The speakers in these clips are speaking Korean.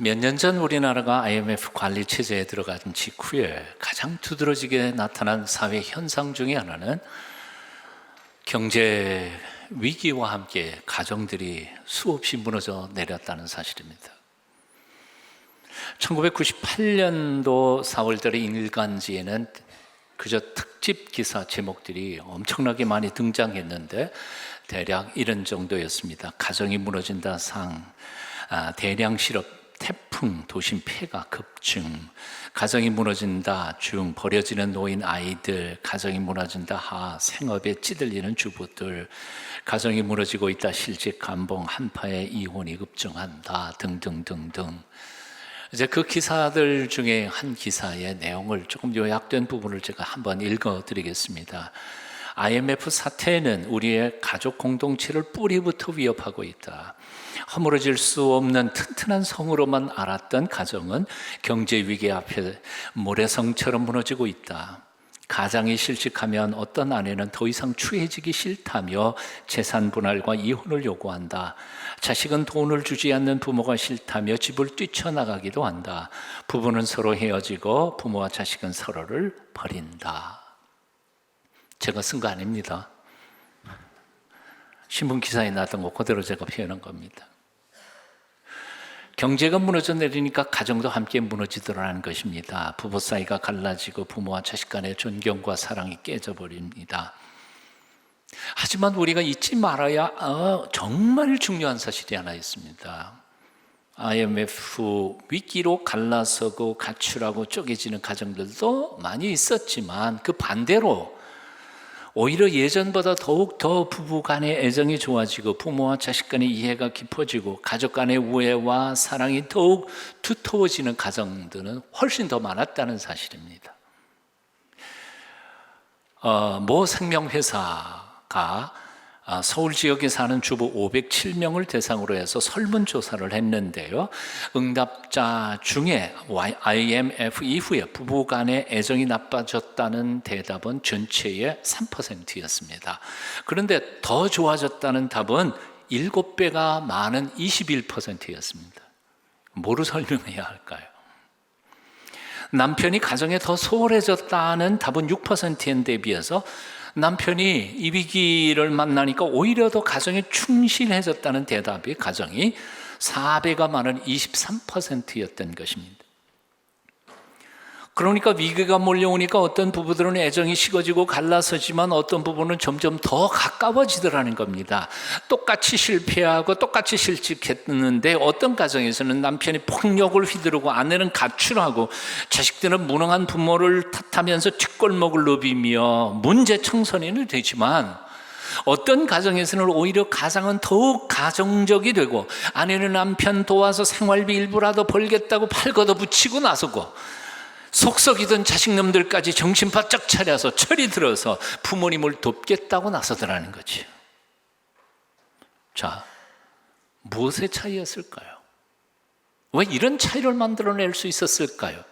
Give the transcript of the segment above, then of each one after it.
몇 년 전 우리나라가 IMF 관리 체제에 들어간 직후에 가장 두드러지게 나타난 사회 현상 중에 하나는 경제 위기와 함께 가정들이 수없이 무너져 내렸다는 사실입니다. 1998년도 4월달의 일간지에는 그저 특집 기사 제목들이 엄청나게 많이 등장했는데 대략 이런 정도였습니다. 가정이 무너진다 상, 아, 대량 실업, 태풍, 도심 폐가 급증, 가정이 무너진다 중, 버려지는 노인 아이들, 가정이 무너진다 하, 생업에 찌들리는 주부들, 가정이 무너지고 있다 실직 감봉, 한파에 이혼이 급증한다 등등등등. 이제 그 기사들 중에 한 기사의 내용을 조금 요약된 부분을 제가 한번 읽어 드리겠습니다. IMF 사태는 우리의 가족 공동체를 뿌리부터 위협하고 있다. 허물어질 수 없는 튼튼한 성으로만 알았던 가정은 경제 위기 앞에 모래성처럼 무너지고 있다. 가장이 실직하면 어떤 아내는 더 이상 추해지기 싫다며 재산 분할과 이혼을 요구한다. 자식은 돈을 주지 않는 부모가 싫다며 집을 뛰쳐나가기도 한다. 부부는 서로 헤어지고 부모와 자식은 서로를 버린다. 제가 쓴 거 아닙니다. 신문 기사에 나왔던 거 그대로 제가 표현한 겁니다. 경제가 무너져 내리니까 가정도 함께 무너지더라는 것입니다. 부부 사이가 갈라지고 부모와 자식 간의 존경과 사랑이 깨져버립니다. 하지만 우리가 잊지 말아야 어, 정말 중요한 사실이 하나 있습니다. IMF 위기로 갈라서고 가출하고 쪼개지는 가정들도 많이 있었지만 그 반대로 오히려 예전보다 더욱 더 부부 간의 애정이 좋아지고 부모와 자식 간의 이해가 깊어지고 가족 간의 우애와 사랑이 더욱 두터워지는 가정들은 훨씬 더 많았다는 사실입니다. 어, 모 생명회사가 아, 서울 지역에 사는 주부 507명을 대상으로 해서 설문조사를 했는데요. 응답자 중에 IMF 이후에 부부 간의 애정이 나빠졌다는 대답은 전체의 3%였습니다. 그런데 더 좋아졌다는 답은 7배가 많은 21%였습니다. 뭐로 설명해야 할까요? 남편이 가정에 더 소홀해졌다는 답은 6%에 비해서 남편이 이 위기를 만나니까 오히려 더 가정에 충실해졌다는 대답이 가정이 4배가 많은 23%였던 것입니다. 그러니까 위기가 몰려오니까 어떤 부부들은 애정이 식어지고 갈라서지만 어떤 부부는 점점 더 가까워지더라는 겁니다. 똑같이 실패하고 똑같이 실직했는데 어떤 가정에서는 남편이 폭력을 휘두르고 아내는 가출하고 자식들은 무능한 부모를 탓하면서 뒷골목을 누비며 문제 청소년이 되지만 어떤 가정에서는 오히려 가장은 더욱 가정적이 되고 아내는 남편 도와서 생활비 일부라도 벌겠다고 팔 걷어붙이고 나서고 속썩이던 자식놈들까지 정신 바짝 차려서 철이 들어서 부모님을 돕겠다고 나서더라는 거지. 자, 무엇의 차이였을까요? 왜 이런 차이를 만들어낼 수 있었을까요?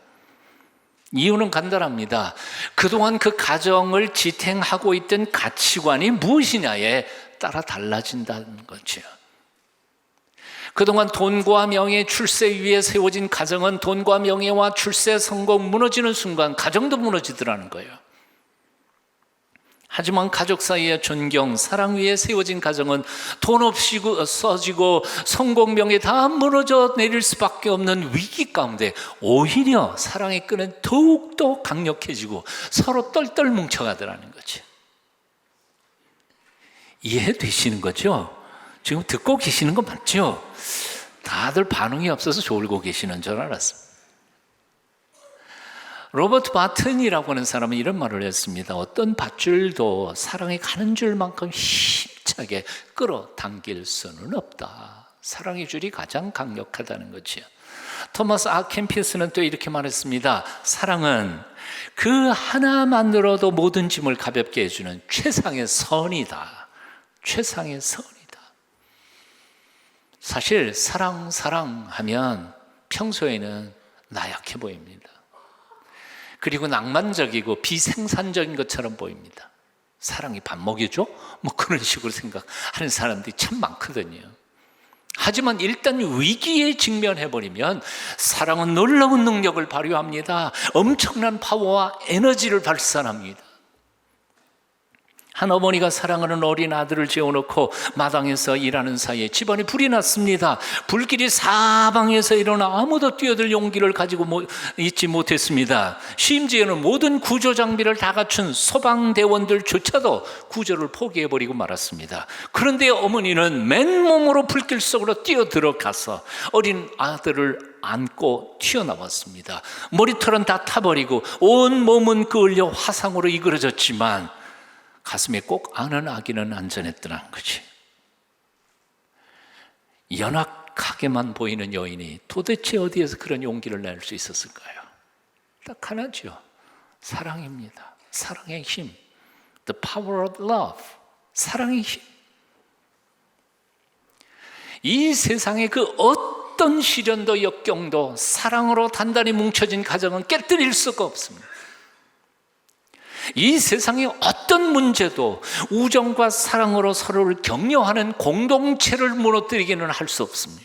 이유는 간단합니다. 그동안 그 가정을 지탱하고 있던 가치관이 무엇이냐에 따라 달라진다는 거죠. 그동안 돈과 명예, 출세 위에 세워진 가정은 돈과 명예와 출세 성공 무너지는 순간 가정도 무너지더라는 거예요. 하지만 가족 사이의 존경, 사랑 위에 세워진 가정은 돈 없이 써지고 성공 명예 다 무너져 내릴 수밖에 없는 위기 가운데 오히려 사랑의 끈은 더욱더 강력해지고 서로 똘똘 뭉쳐가더라는 거죠. 이해되시는 거죠? 지금 듣고 계시는 거 맞죠? 다들 반응이 없어서 졸고 계시는 줄 알았습니다. 로버트 바튼이라고 하는 사람은 이런 말을 했습니다. 어떤 밧줄도 사랑이 가는 줄만큼 힘차게 끌어당길 수는 없다. 사랑의 줄이 가장 강력하다는 거죠. 토마스 아켄피스는 또 이렇게 말했습니다. 사랑은 그 하나만으로도 모든 짐을 가볍게 해주는 최상의 선이다. 최상의 선. 사실 사랑 사랑 하면 평소에는 나약해 보입니다. 그리고 낭만적이고 비생산적인 것처럼 보입니다. 사랑이 밥 먹여줘? 뭐 그런 식으로 생각하는 사람들이 참 많거든요. 하지만 일단 위기에 직면해버리면 사랑은 놀라운 능력을 발휘합니다. 엄청난 파워와 에너지를 발산합니다. 한 어머니가 사랑하는 어린 아들을 재워놓고 마당에서 일하는 사이에 집안에 불이 났습니다. 불길이 사방에서 일어나 아무도 뛰어들 용기를 가지고 모- 있지 못했습니다. 심지어는 모든 구조 장비를 다 갖춘 소방대원들조차도 구조를 포기해버리고 말았습니다. 그런데 어머니는 맨몸으로 불길 속으로 뛰어 들어가서 어린 아들을 안고 튀어나왔습니다. 머리털은 다 타버리고 온 몸은 그을려 화상으로 이그러졌지만 가슴에 꼭 아는 아기는 안전했더란 거지. 연약하게만 보이는 여인이 도대체 어디에서 그런 용기를 낼 수 있었을까요? 딱 하나죠. 사랑입니다. 사랑의 힘. The power of love. 사랑의 힘. 이 세상의 그 어떤 시련도 역경도 사랑으로 단단히 뭉쳐진 가정은 깨뜨릴 수가 없습니다. 이 세상의 어떤 문제도 우정과 사랑으로 서로를 격려하는 공동체를 무너뜨리기는 할 수 없습니다.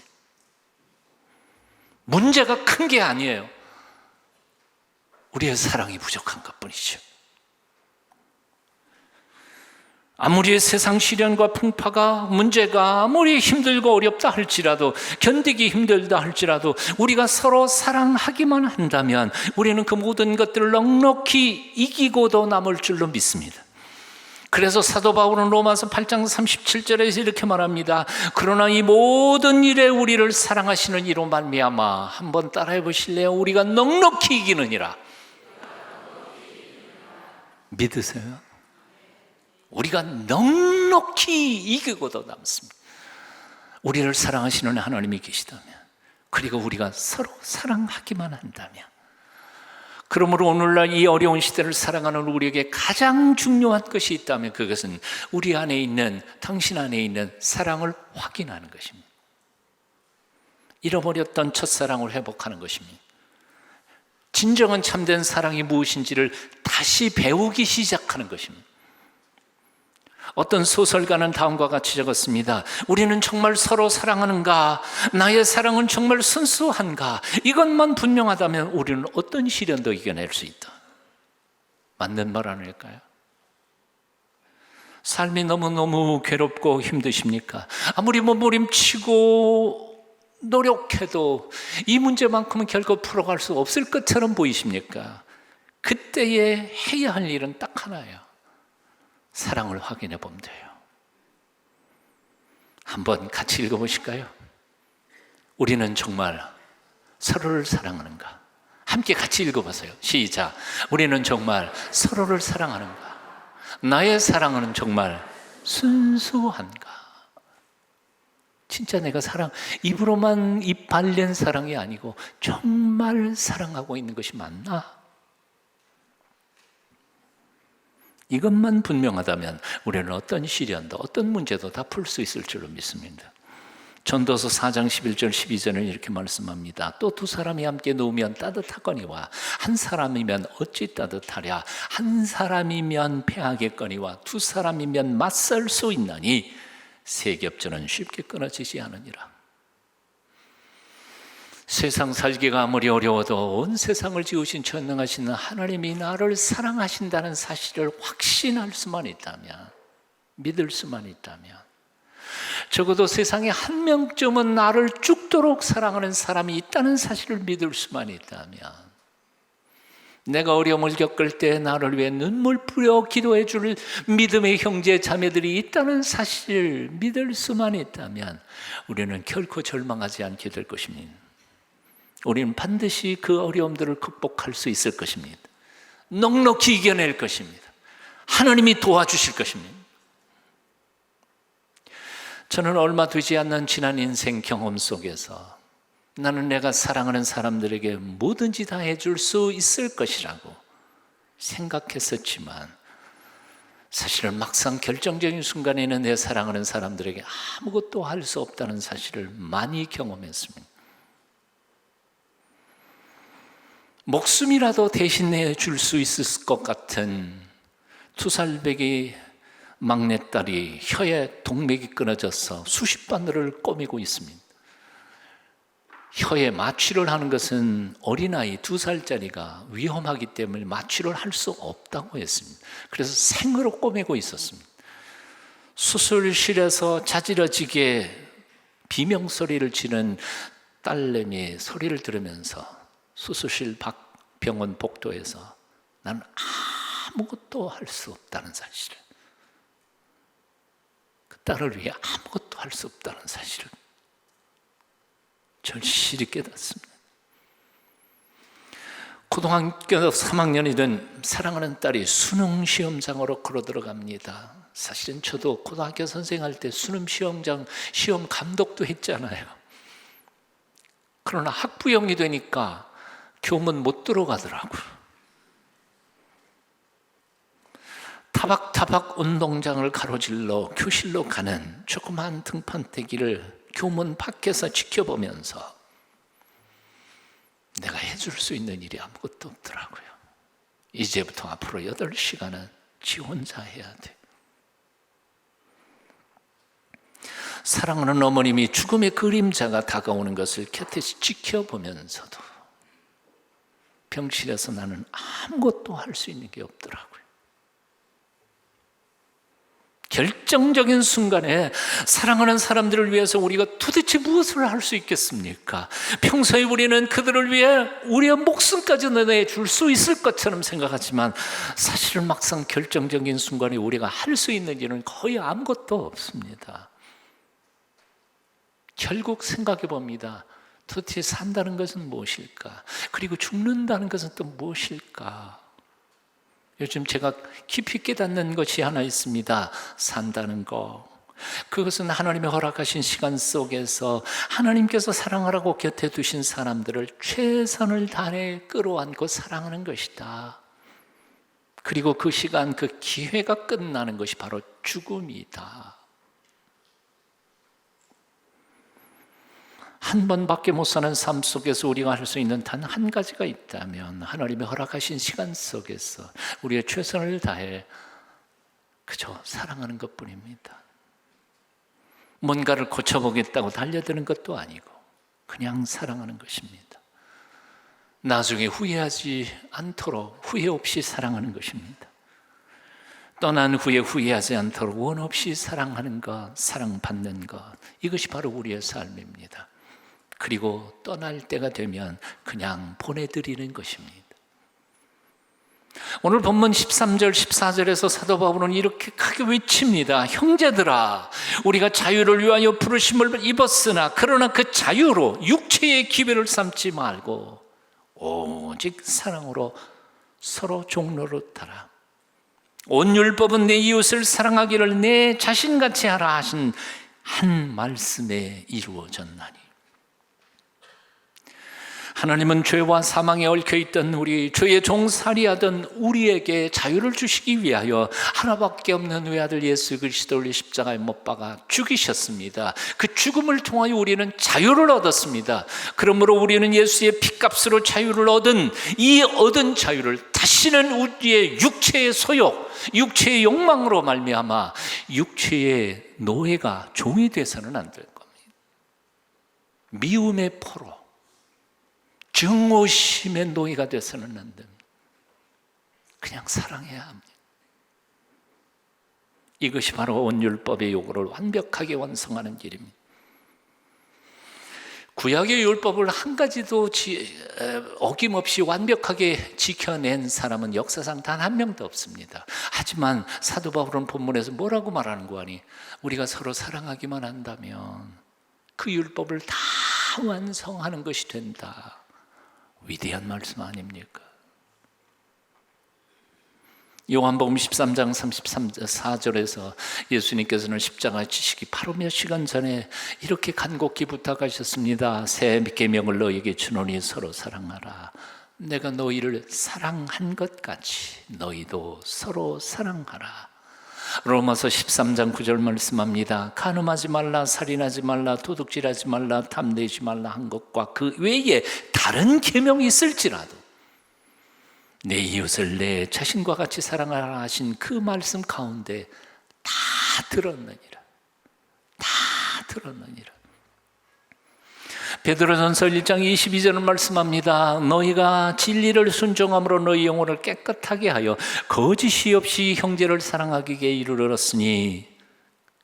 문제가 큰 게 아니에요. 우리의 사랑이 부족한 것 뿐이죠. 아무리 세상 시련과 풍파가 문제가 아무리 힘들고 어렵다 할지라도 견디기 힘들다 할지라도 우리가 서로 사랑하기만 한다면 우리는 그 모든 것들을 넉넉히 이기고도 남을 줄로 믿습니다. 그래서 사도 바울은 로마서 8장 37절에서 이렇게 말합니다. 그러나 이 모든 일에 우리를 사랑하시는 이로 말미암아 한번 따라해 보실래요? 우리가 넉넉히 이기느니라. 믿으세요? 우리가 넉넉히 이기고도 남습니다. 우리를 사랑하시는 하나님이 계시다면, 그리고 우리가 서로 사랑하기만 한다면, 그러므로 오늘날 이 어려운 시대를 살아가는 우리에게 가장 중요한 것이 있다면 그것은 우리 안에 있는, 당신 안에 있는 사랑을 확인하는 것입니다. 잃어버렸던 첫사랑을 회복하는 것입니다. 진정한 참된 사랑이 무엇인지를 다시 배우기 시작하는 것입니다. 어떤 소설가는 다음과 같이 적었습니다. 우리는 정말 서로 사랑하는가? 나의 사랑은 정말 순수한가? 이것만 분명하다면 우리는 어떤 시련도 이겨낼 수 있다. 맞는 말 아닐까요? 삶이 너무너무 괴롭고 힘드십니까? 아무리 몸부림치고 노력해도 이 문제만큼은 결코 풀어갈 수 없을 것처럼 보이십니까? 그때에 해야 할 일은 딱 하나예요. 사랑을 확인해 보면 돼요. 한번 같이 읽어보실까요? 우리는 정말 서로를 사랑하는가? 함께 같이 읽어보세요. 시작. 우리는 정말 서로를 사랑하는가? 나의 사랑은 정말 순수한가? 진짜 내가 사랑, 입으로만 입 발린 사랑이 아니고 정말 사랑하고 있는 것이 맞나? 이것만 분명하다면 우리는 어떤 시련도 어떤 문제도 다 풀 수 있을 줄로 믿습니다. 전도서 4장 11절 12절은 이렇게 말씀합니다. 또 두 사람이 함께 누우면 따뜻하거니와 한 사람이면 어찌 따뜻하랴 한 사람이면 패하겠거니와 두 사람이면 맞설 수 있나니 세 겹전은 쉽게 끊어지지 않으니라. 세상 살기가 아무리 어려워도 온 세상을 지으신 전능하신 하나님이 나를 사랑하신다는 사실을 확신할 수만 있다면, 믿을 수만 있다면, 적어도 세상에 한 명쯤은 나를 죽도록 사랑하는 사람이 있다는 사실을 믿을 수만 있다면, 내가 어려움을 겪을 때 나를 위해 눈물 뿌려 기도해 줄 믿음의 형제 자매들이 있다는 사실을 믿을 수만 있다면, 우리는 결코 절망하지 않게 될 것입니다. 우리는 반드시 그 어려움들을 극복할 수 있을 것입니다. 넉넉히 이겨낼 것입니다. 하나님이 도와주실 것입니다. 저는 얼마 되지 않는 지난 인생 경험 속에서 나는 내가 사랑하는 사람들에게 뭐든지 다 해줄 수 있을 것이라고 생각했었지만 사실은 막상 결정적인 순간에는 내 사랑하는 사람들에게 아무것도 할 수 없다는 사실을 많이 경험했습니다. 목숨이라도 대신해 줄 수 있을 것 같은 투살백이 막내딸이 혀에 동맥이 끊어져서 수십 바늘을 꼬매고 있습니다. 혀에 마취를 하는 것은 어린아이 두 살짜리가 위험하기 때문에 마취를 할 수 없다고 했습니다. 그래서 생으로 꼬매고 있었습니다. 수술실에서 자지러지게 비명소리를 치는 딸내미의 소리를 들으면서 수술실 밖 병원 복도에서 나는 아무것도 할 수 없다는 사실을 그 딸을 위해 아무것도 할 수 없다는 사실을 절실히 깨닫습니다. 고등학교 3학년이 된 사랑하는 딸이 수능 시험장으로 걸어 들어갑니다. 사실은 저도 고등학교 선생할 때 수능 시험장 시험 감독도 했잖아요. 그러나 학부형이 되니까 교문 못 들어가더라고요. 타박타박 운동장을 가로질러 교실로 가는 조그만 등판대기를 교문 밖에서 지켜보면서 내가 해줄 수 있는 일이 아무것도 없더라고요. 이제부터 앞으로 8시간은 지 혼자 해야 돼. 사랑하는 어머님이 죽음의 그림자가 다가오는 것을 곁에서 지켜보면서도 병실에서 나는 아무것도 할 수 있는 게 없더라고요. 결정적인 순간에 사랑하는 사람들을 위해서 우리가 도대체 무엇을 할 수 있겠습니까? 평소에 우리는 그들을 위해 우리의 목숨까지 내줄 수 있을 것처럼 생각하지만 사실은 막상 결정적인 순간에 우리가 할 수 있는 일은 거의 아무것도 없습니다. 결국 생각해 봅니다. 도대체 산다는 것은 무엇일까? 그리고 죽는다는 것은 또 무엇일까? 요즘 제가 깊이 깨닫는 것이 하나 있습니다. 산다는 거. 그것은 하나님의 허락하신 시간 속에서 하나님께서 사랑하라고 곁에 두신 사람들을 최선을 다해 끌어안고 사랑하는 것이다. 그리고 그 시간, 그 기회가 끝나는 것이 바로 죽음이다. 한 번밖에 못 사는 삶 속에서 우리가 할 수 있는 단 한 가지가 있다면 하나님의 허락하신 시간 속에서 우리의 최선을 다해 그저 사랑하는 것 뿐입니다. 뭔가를 고쳐보겠다고 달려드는 것도 아니고 그냥 사랑하는 것입니다. 나중에 후회하지 않도록 후회 없이 사랑하는 것입니다. 떠난 후에 후회하지 않도록 원 없이 사랑하는 것, 사랑받는 것, 이것이 바로 우리의 삶입니다. 그리고 떠날 때가 되면 그냥 보내드리는 것입니다. 오늘 본문 13절, 14절에서 사도 바울은 이렇게 크게 외칩니다. 형제들아, 우리가 자유를 위하여 부르심을 입었으나, 그러나 그 자유로 육체의 기회를 삼지 말고, 오직 사랑으로 서로 종로로 따라. 온 율법은 내 이웃을 사랑하기를 내 자신같이 하라 하신 한 말씀에 이루어졌나니. 하나님은 죄와 사망에 얽혀 있던 우리 죄의 종살이하던 우리에게 자유를 주시기 위하여 하나밖에 없는 외아들 예수 그리스도를 십자가에 못 박아 죽이셨습니다. 그 죽음을 통하여 우리는 자유를 얻었습니다. 그러므로 우리는 예수의 피값으로 자유를 얻은 이 얻은 자유를 다시는 우리의 육체의 소욕, 육체의 욕망으로 말미암아 육체의 노예가 종이 돼서는 안 될 겁니다. 미움의 포로 증오심의 노예가 돼서는 안 됩니다. 그냥 사랑해야 합니다. 이것이 바로 온율법의 요구를 완벽하게 완성하는 길입니다. 구약의 율법을 한 가지도 지, 어김없이 완벽하게 지켜낸 사람은 역사상 단 한 명도 없습니다. 하지만 사도 바울은 본문에서 뭐라고 말하는 거 아니? 우리가 서로 사랑하기만 한다면 그 율법을 다 완성하는 것이 된다. 위대한 말씀 아닙니까? 요한복음 13장 34절에서 예수님께서는 십자가 지시기 바로 몇 시간 전에 이렇게 간곡히 부탁하셨습니다. 새 계명을 너에게 주노니 서로 사랑하라. 내가 너희를 사랑한 것 같이 너희도 서로 사랑하라. 로마서 13장 9절 말씀합니다. 간음하지 말라, 살인하지 말라, 도둑질하지 말라, 탐내지 말라 한 것과 그 외에 다른 계명이 있을지라도 내 이웃을 내 자신과 같이 사랑하라 하신 그 말씀 가운데 다 들었느니라. 다 들었느니라. 베드로전서 1장 22절은 말씀합니다. 너희가 진리를 순종함으로 너희 영혼을 깨끗하게 하여 거짓이 없이 형제를 사랑하기에 이르렀으니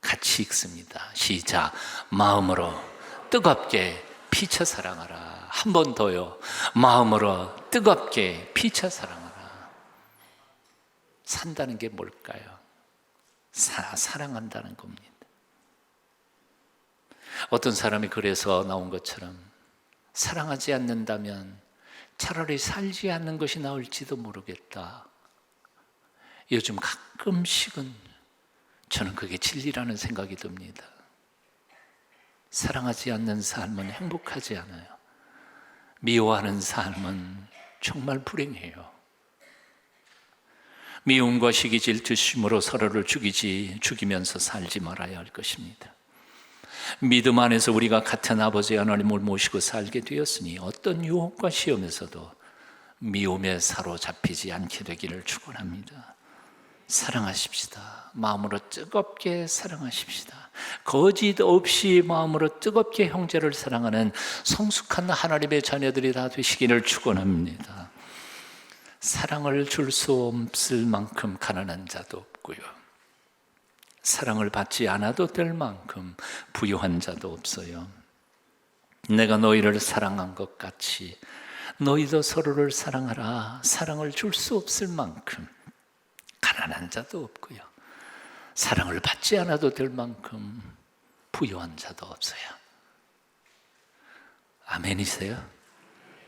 같이 읽습니다. 시작. 마음으로 뜨겁게 피쳐 사랑하라. 한 번 더요. 마음으로 뜨겁게 피쳐 사랑하라. 산다는 게 뭘까요? 사, 사랑한다는 겁니다. 어떤 사람이 그래서 나온 것처럼 사랑하지 않는다면 차라리 살지 않는 것이 나을지도 모르겠다. 요즘 가끔씩은 저는 그게 진리라는 생각이 듭니다. 사랑하지 않는 삶은 행복하지 않아요. 미워하는 삶은 정말 불행해요. 미움과 시기 질투심으로 서로를 죽이지 죽이면서 살지 말아야 할 것입니다. 믿음 안에서 우리가 같은 아버지 하나님을 모시고 살게 되었으니 어떤 유혹과 시험에서도 미움에 사로잡히지 않게 되기를 축원합니다. 사랑하십시다. 마음으로 뜨겁게 사랑하십시다. 거짓 없이 마음으로 뜨겁게 형제를 사랑하는 성숙한 하나님의 자녀들이 다 되시기를 축원합니다. 사랑을 줄 수 없을 만큼 가난한 자도 없고요. 사랑을 받지 않아도 될 만큼 부유한 자도 없어요. 내가 너희를 사랑한 것 같이 너희도 서로를 사랑하라. 사랑을 줄 수 없을 만큼 가난한 자도 없고요. 사랑을 받지 않아도 될 만큼 부유한 자도 없어요. 아멘이세요?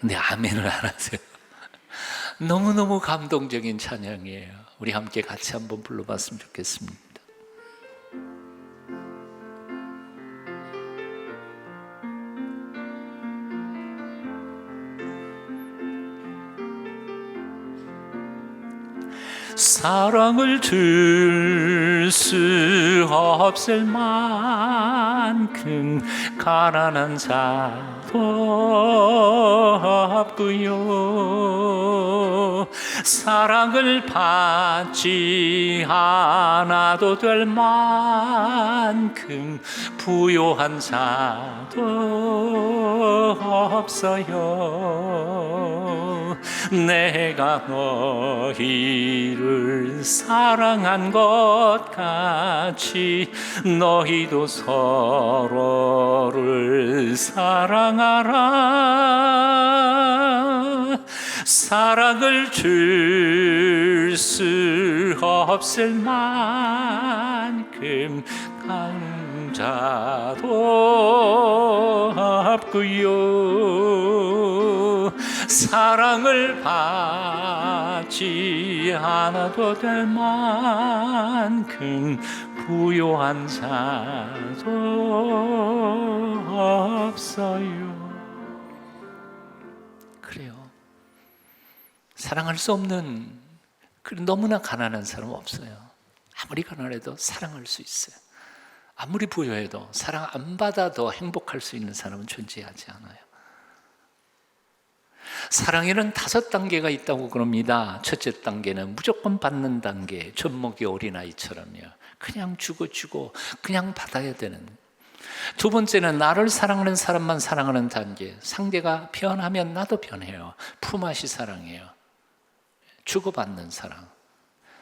근데 아멘을 안 하세요. 너무너무 감동적인 찬양이에요. 우리 함께 같이 한번 불러봤으면 좋겠습니다. 사랑을 줄 수 없을 만큼 가난한 자도 없고요. 사랑을 받지 않아도 될 만큼 부요한 자도 없어요 내가 너희를 사랑한 것 같이 너희도 서로를 사랑하라. 사랑을 줄 수 없을 만큼 강자도 없고요 사랑을 받지 않아도 될 만큼 부요한 자도 없어요. 그래요. 사랑할 수 없는 너무나 가난한 사람 없어요. 아무리 가난해도 사랑할 수 있어요. 아무리 부여해도 사랑 안 받아도 행복할 수 있는 사람은 존재하지 않아요. 사랑에는 다섯 단계가 있다고 그럽니다. 첫째 단계는 무조건 받는 단계, 젖먹이 어린아이처럼요. 그냥 주고 주고 그냥 받아야 되는. 두 번째는 나를 사랑하는 사람만 사랑하는 단계. 상대가 변하면 나도 변해요. 품앗이 사랑해요. 주고받는 사랑.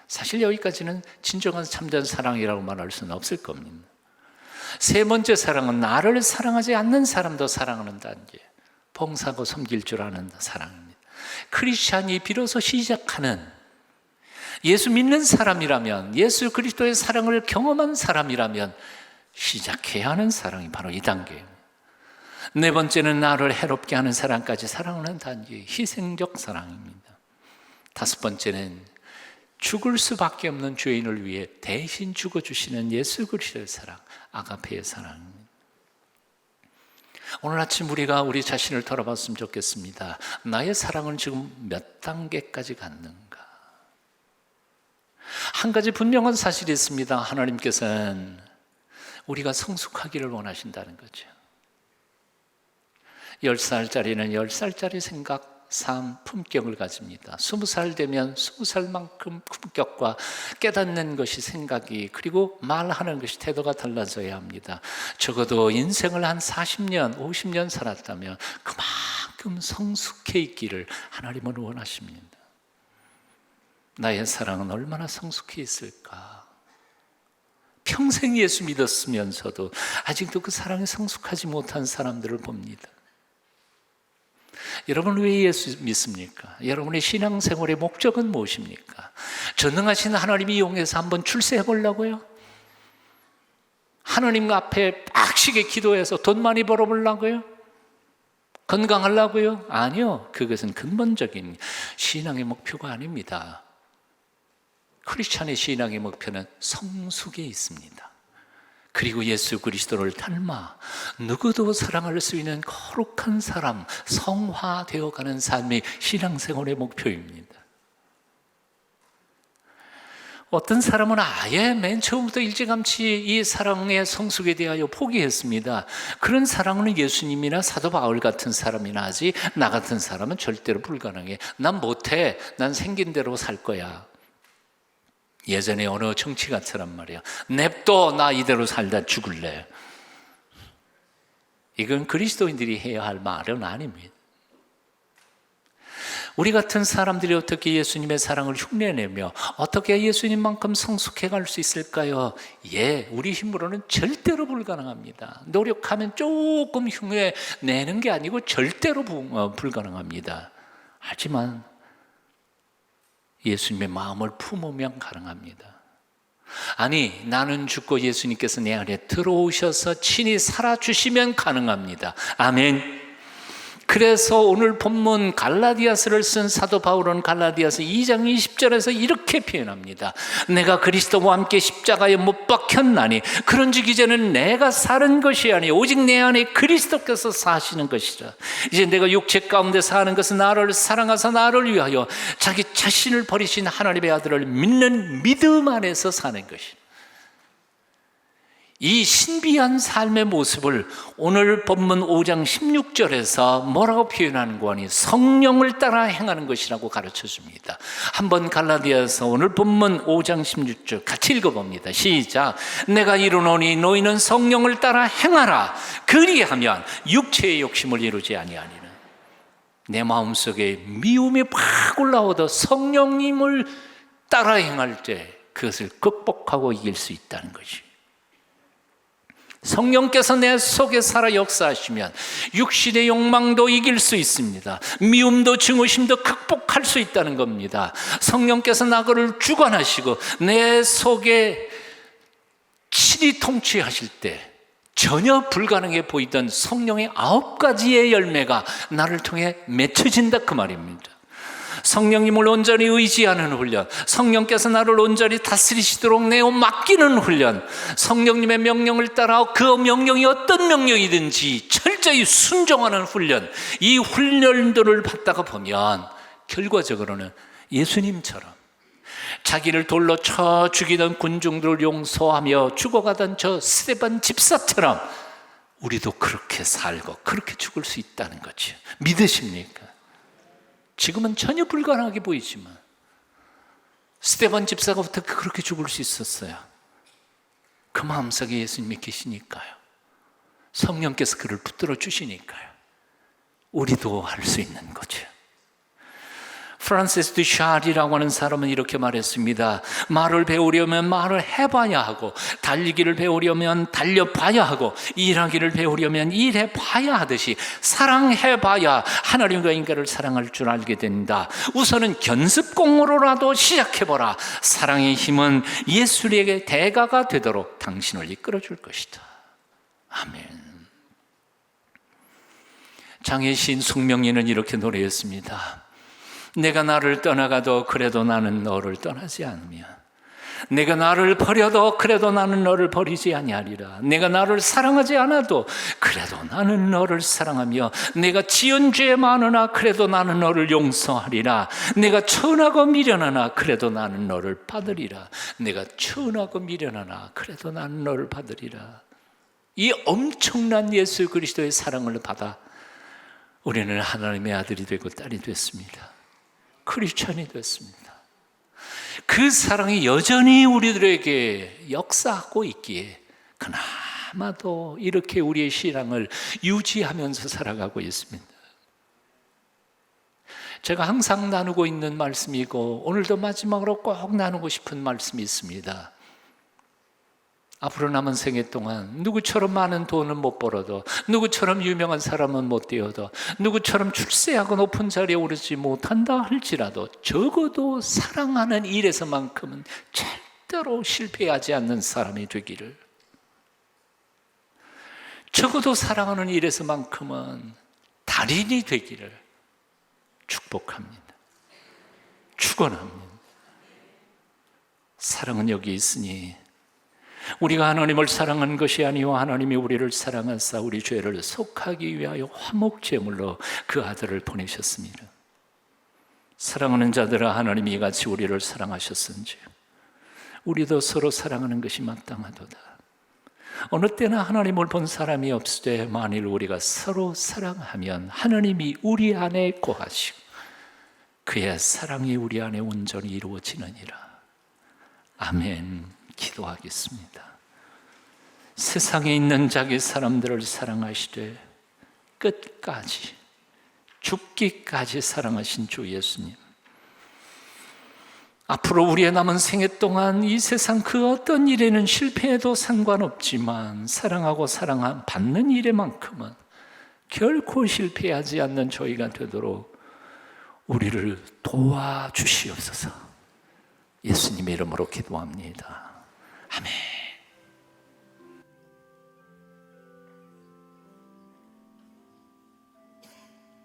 사실 여기까지는 진정한 참된 사랑이라고 말할 수는 없을 겁니다. 세 번째 사랑은 나를 사랑하지 않는 사람도 사랑하는 단계. 봉사고 섬길 줄 아는 사랑입니다. 크리스찬이 비로소 시작하는 예수 믿는 사람이라면 예수 그리스도의 사랑을 경험한 사람이라면 시작해야 하는 사랑이 바로 이 단계예요. 네 번째는 나를 해롭게 하는 사랑까지 사랑하는 단계, 희생적 사랑입니다. 다섯 번째는 죽을 수밖에 없는 죄인을 위해 대신 죽어주시는 예수 그리스도의 사랑, 아가페의 사랑입니다. 오늘 아침 우리가 우리 자신을 돌아봤으면 좋겠습니다. 나의 사랑은 지금 몇 단계까지 갔는가? 한 가지 분명한 사실이 있습니다. 하나님께서는 우리가 성숙하기를 원하신다는 거죠. 10살짜리는 10살짜리 생각 삶 품격을 가집니다. 스무 살 되면 스무 살만큼 품격과 깨닫는 것이 생각이 그리고 말하는 것이 태도가 달라져야 합니다. 적어도 인생을 한 40년, 50년 살았다면 그만큼 성숙해 있기를 하나님은 원하십니다. 나의 사랑은 얼마나 성숙해 있을까? 평생 예수 믿었으면서도 아직도 그 사랑이 성숙하지 못한 사람들을 봅니다. 여러분 왜 예수 믿습니까? 여러분의 신앙생활의 목적은 무엇입니까? 전능하신 하나님이 이용해서 한번 출세해 보려고요? 하나님 앞에 빡시게 기도해서 돈 많이 벌어보려고요? 건강하려고요? 아니요. 그것은 근본적인 신앙의 목표가 아닙니다. 크리스찬의 신앙의 목표는 성숙에 있습니다. 그리고 예수 그리스도를 닮아 누구도 사랑할 수 있는 거룩한 사람, 성화되어 가는 삶이 신앙생활의 목표입니다. 어떤 사람은 아예 맨 처음부터 일찌감치 이 사랑의 성숙에 대하여 포기했습니다. 그런 사랑은 예수님이나 사도 바울 같은 사람이나 하지 나 같은 사람은 절대로 불가능해. 난 못해. 난 생긴 대로 살 거야. 예전에 어느 정치가처럼 말이야. 냅둬 나 이대로 살다 죽을래. 이건 그리스도인들이 해야 할 말은 아닙니다. 우리 같은 사람들이 어떻게 예수님의 사랑을 흉내내며 어떻게 예수님만큼 성숙해 갈 수 있을까요? 예, 우리 힘으로는 절대로 불가능합니다. 노력하면 조금 흉내 내는 게 아니고 절대로 부, 불가능합니다. 하지만 예수님의 마음을 품으면 가능합니다. 아니, 나는 죽고 예수님께서 내 안에 들어오셔서 친히 살아주시면 가능합니다. 아멘. 그래서 오늘 본문 갈라디아스를 쓴 사도 바울은 갈라디아스 2장 20절에서 이렇게 표현합니다. 내가 그리스도와 함께 십자가에 못 박혔나니 그런즉 이제는 내가 사는 것이 아니 오직 내 안에 그리스도께서 사시는 것이라. 이제 내가 육체 가운데 사는 것은 나를 사랑하사 나를 위하여 자기 자신을 버리신 하나님의 아들을 믿는 믿음 안에서 사는 것이. 이 신비한 삶의 모습을 오늘 본문 5장 16절에서 뭐라고 표현하는 거니 성령을 따라 행하는 것이라고 가르쳐 줍니다. 한번 갈라디아서 오늘 본문 5장 16절 같이 읽어봅니다. 시작. 내가 이르노니 너희는 성령을 따라 행하라. 그리하면 육체의 욕심을 이루지 아니하니라. 내 마음속에 미움이 팍 올라오더 성령님을 따라 행할 때 그것을 극복하고 이길 수 있다는 것이. 성령께서 내 속에 살아 역사하시면 육신의 욕망도 이길 수 있습니다. 미움도 증오심도 극복할 수 있다는 겁니다. 성령께서 나그를 주관하시고 내 속에 친히 통치하실 때 전혀 불가능해 보이던 성령의 아홉 가지의 열매가 나를 통해 맺혀진다 그 말입니다. 성령님을 온전히 의지하는 훈련, 성령께서 나를 온전히 다스리시도록 내어 맡기는 훈련, 성령님의 명령을 따라 그 명령이 어떤 명령이든지 철저히 순종하는 훈련, 이 훈련들을 받다가 보면 결과적으로는 예수님처럼 자기를 돌로 쳐 죽이던 군중들을 용서하며 죽어가던 저 스테반 집사처럼 우리도 그렇게 살고 그렇게 죽을 수 있다는 거죠. 믿으십니까? 지금은 전혀 불가능하게 보이지만 스테반 집사가 어떻게 그렇게 죽을 수 있었어요? 그 마음속에 예수님이 계시니까요. 성령께서 그를 붙들어 주시니까요. 우리도 할 수 있는 거죠. 프란시스 드샬이라고 하는 사람은 이렇게 말했습니다. 말을 배우려면 말을 해봐야 하고, 달리기를 배우려면 달려봐야 하고, 일하기를 배우려면 일해봐야 하듯이 사랑해봐야 하나님과 인간을 사랑할 줄 알게 된다. 우선은 견습공으로라도 시작해보라. 사랑의 힘은 예수에게 대가가 되도록 당신을 이끌어줄 것이다. 아멘. 장애신 숙명이는 이렇게 노래했습니다. 내가 나를 떠나가도 그래도 나는 너를 떠나지 않으며 내가 나를 버려도 그래도 나는 너를 버리지 아니하리라. 내가 나를 사랑하지 않아도 그래도 나는 너를 사랑하며 내가 지은 죄 많으나 그래도 나는 너를 용서하리라. 내가 천하고 미련하나 그래도 나는 너를 받으리라. 내가 천하고 미련하나 그래도 나는 너를 받으리라. 이 엄청난 예수 그리스도의 사랑을 받아 우리는 하나님의 아들이 되고 딸이 됐습니다. 크리스천이 됐습니다. 그 사랑이 여전히 우리들에게 역사하고 있기에 그나마도 이렇게 우리의 신앙을 유지하면서 살아가고 있습니다. 제가 항상 나누고 있는 말씀이고 오늘도 마지막으로 꼭 나누고 싶은 말씀이 있습니다. 앞으로 남은 생애 동안 누구처럼 많은 돈은 못 벌어도 누구처럼 유명한 사람은 못 되어도 누구처럼 출세하고 높은 자리에 오르지 못한다 할지라도 적어도 사랑하는 일에서만큼은 절대로 실패하지 않는 사람이 되기를 적어도 사랑하는 일에서만큼은 달인이 되기를 축복합니다. 축원합니다. 사랑은 여기 있으니 우리가 하나님을 사랑한 것이 아니요 하나님이 우리를 사랑하사 우리 죄를 속하기 위하여 화목 제물로 그 아들을 보내셨습니다. 사랑하는 자들아 하나님이 이같이 우리를 사랑하셨은지 우리도 서로 사랑하는 것이 마땅하도다. 어느 때나 하나님을 본 사람이 없으되 만일 우리가 서로 사랑하면 하나님이 우리 안에 거하시고 그의 사랑이 우리 안에 온전히 이루어지느니라. 아멘. 기도하겠습니다. 세상에 있는 자기 사람들을 사랑하시되 끝까지 죽기까지 사랑하신 주 예수님. 앞으로 우리의 남은 생애 동안 이 세상 그 어떤 일에는 실패해도 상관없지만 사랑하고 사랑 받는 일에만큼은 결코 실패하지 않는 저희가 되도록 우리를 도와주시옵소서. 예수님의 이름으로 기도합니다. 아멘.